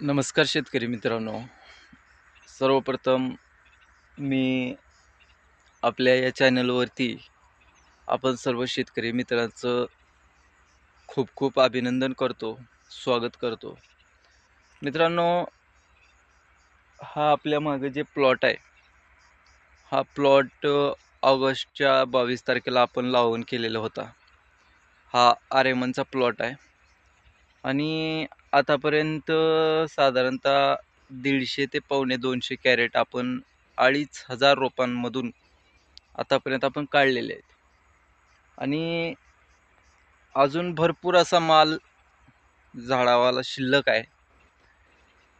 नमस्कार शेतकरी मित्रांनो. सर्वप्रथम मी आपल्या या चॅनलवरती आपण सर्व शेतकरी मित्रांचं खूप खूप अभिनंदन करतो स्वागत करतो. मित्रांनो हा आपल्या मागे जे प्लॉट आहे हा प्लॉट ऑगस्टच्या बावीस तारखेला आपण लावून केलेला होता. हा आरेमनचा प्लॉट आहे. आणि आतापर्यंत साधारणतः दीडशे ते पावणे दोनशे कॅरेट आपण अडीच हजार रोपांमधून आतापर्यंत आपण काढलेले आहेत. आणि अजून भरपूर असा माल झाडावाला शिल्लक आहे.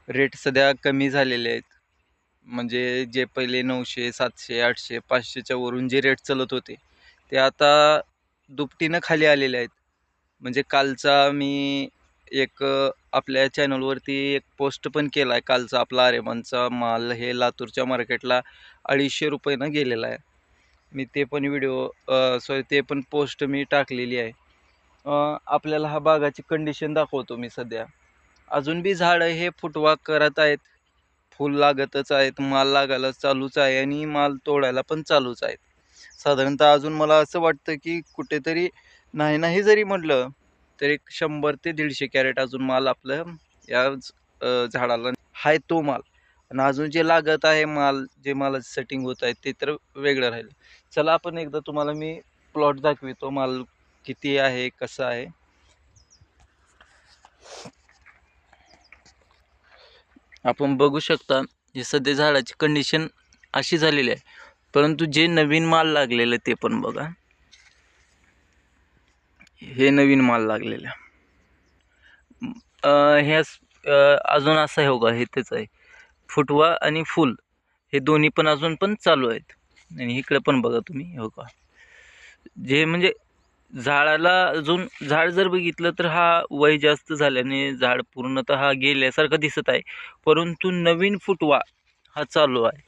रेट सध्या कमी झालेले आहेत. म्हणजे जे पहिले नऊशे सातशे आठशे पाचशेच्या वरून जे रेट चालत होते ते आता दुपटीनं खाली आलेले आहेत. म्हणजे कालचा मी एक आपल्या चॅनलवरती एक पोस्ट पण केला आहे कालचा आपला आरेमानचा माल हे लातूरच्या मार्केटला अडीचशे रुपयेनं गेलेला आहे. मी ते पण व्हिडिओ सॉरी ते पण पोस्ट मी टाकलेली आहे. आपल्याला हा बागाची कंडिशन दाखवतो मी सध्या. अजून बी झाडं हे फुटवा करत आहेत. फुल लागतच आहेत माल लागायला चालूच आहे आणि माल तोडायला पण चालूच आहेत. साधारणतः अजून मला असं वाटतं की कुठेतरी नाही नाही जरी म्हटलं तर एक शंभर ते दीडशे कॅरेट अजून माल आपलं या झाडाला आहे तो माल. आणि अजून जे लागत आहे माल जे मालाचं सेटिंग होत आहे ते तर वेगळं राहील. चला आपण एकदा तुम्हाला मी प्लॉट दाखवितो माल किती आहे कसा आहे. आपण बघू शकता हे सध्या झाडाची कंडिशन अशी झालेली आहे. परंतु जे नवीन माल लागलेलं ते पण बघा. हे नवीन माल लागलेला. ह्याच ह्या अजून असं आहे हो का हे तेच आहे. फुटवा आणि फुल हे दोन्ही पण अजून पण चालू आहेत. आणि इकडे पण बघा तुम्ही हो का जे म्हणजे झाडाला अजून झाड जर बघितलं तर हा वय जास्त झाल्याने झाड पूर्णतः हा गेल्यासारखं दिसत आहे. परंतु नवीन फुटवा हा चालू आहे.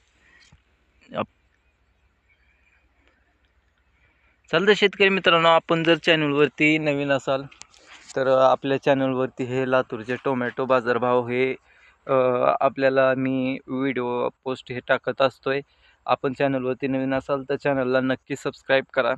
चालतं शेतकरी मित्रांनो आपण जर चॅनलवरती नवीन असाल तर आपल्या चॅनलवरती हे लातूरचे टोमॅटो बाजारभाव हे आपल्याला मी व्हिडिओ पोस्ट हे टाकत असतोय. आपण चॅनलवरती नवीन असाल तर चॅनलला नक्की सबस्क्राईब करा.